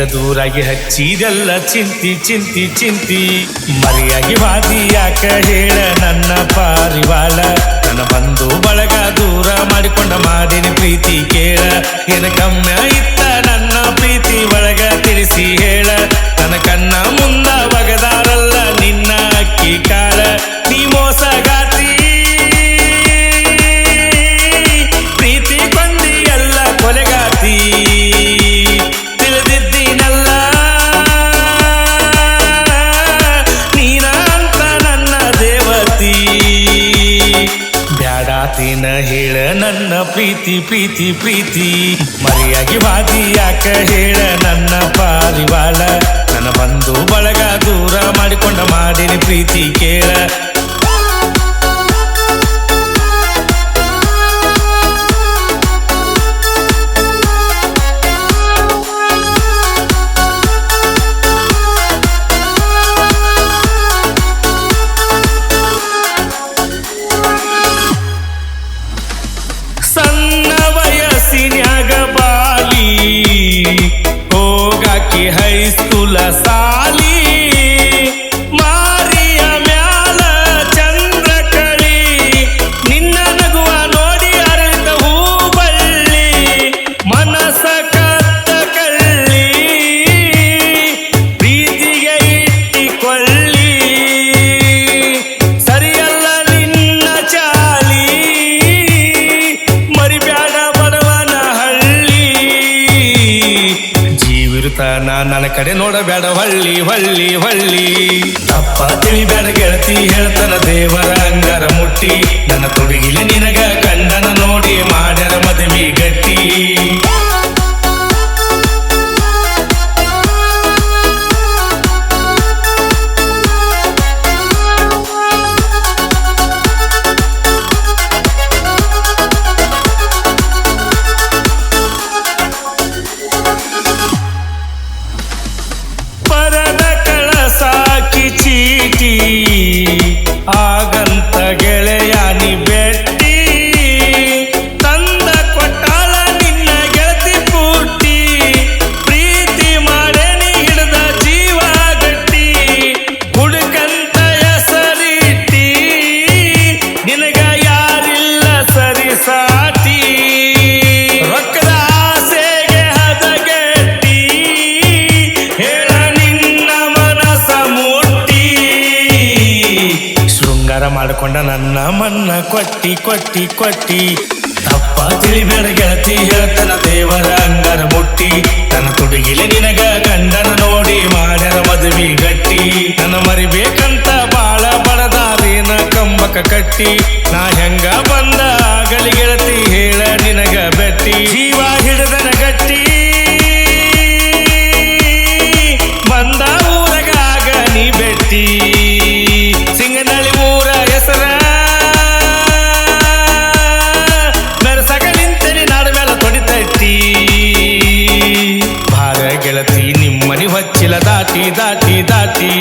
ದೂರಾಗಿ ಹಚ್ಚಿದೆಲ್ಲ ಚಿಂತಿ ಚಿಂತಿ ಚಿಂತಿ. ಮರಿಯಾಗಿ ವಾದಿ ಯಾಕ ಹೇಳ ನನ್ನ ಪಾರಿವಾಳ? ನನ್ನ ಬಂಧು ಬಳಗ ದೂರ ಮಾಡಿಕೊಂಡ ಮಾದಿನಿ ಪ್ರೀತಿ ಕೇಳ. ಏನ ಕಮ್ಮಿ ಇತ್ತ ನನ್ನ ಪ್ರೀತಿ ಒಳಗ ತಿಳಿಸಿ ಹೇಳ. ಬ್ಯಾಡಾತಿನ ಹೇಳ ನನ್ನ ಪ್ರೀತಿ ಪ್ರೀತಿ ಪ್ರೀತಿ. ಮರಿಯಾಗಿ ವಾದಿ ಯಾಕ ಹೇಳ ನನ್ನ ಪಾರಿವಾಳ. ನನ್ನ ಬಂಧು ಬಳಗ ದೂರ ಮಾಡಿಕೊಂಡ ಮಾಡಿನ ಪ್ರೀತಿ ಕೇಳ. की है स्कूल साली ನನ್ನ ಕಡೆ ನೋಡಬೇಡ, ಹೊಳ್ಳಿ ಹೊಳ್ಳಿ ಹೊಳ್ಳಿ. ತಿಳಿ ತಿಳಿಬೇಡ ಗೆಳತಿ ಹೇಳ್ತಾನ ದೇವರ ಅಂಗಾರ ಮುಟ್ಟಿ. ನನ್ನ ತೊಡಗಿಲಿ ನಿನಗ ಕಂಡನ ನೋಡಿ ಮಾಡ್ಯಾರ Peace. ಮಾಡಿಕೊಂಡ ನನ್ನ ಮನ್ನ ಕೊಟ್ಟಿ ಕೊಟ್ಟಿ ಕೊಟ್ಟಿ. ತಪ್ಪ ತಿಳಿಬೇಡ ಗೆಳತಿ ಹೇಳ್ತನ ದೇವರ ಅಂಗರ ಮುಟ್ಟಿ. ನನ್ನ ತುಡುಗಿಲೆ ನಿನಗ ಗಂಡನ ನೋಡಿ ಮಾಡ್ಯಾರ ಮದುವೆ ಗಟ್ಟಿ. ನನ್ನ ಮರಿಬೇಕಂತ ಬಾಳ ಬಡದಾರೇನ ಕಂಬಕ ಕಟ್ಟಿ. ನಾ ಹೆಂಗ దాటి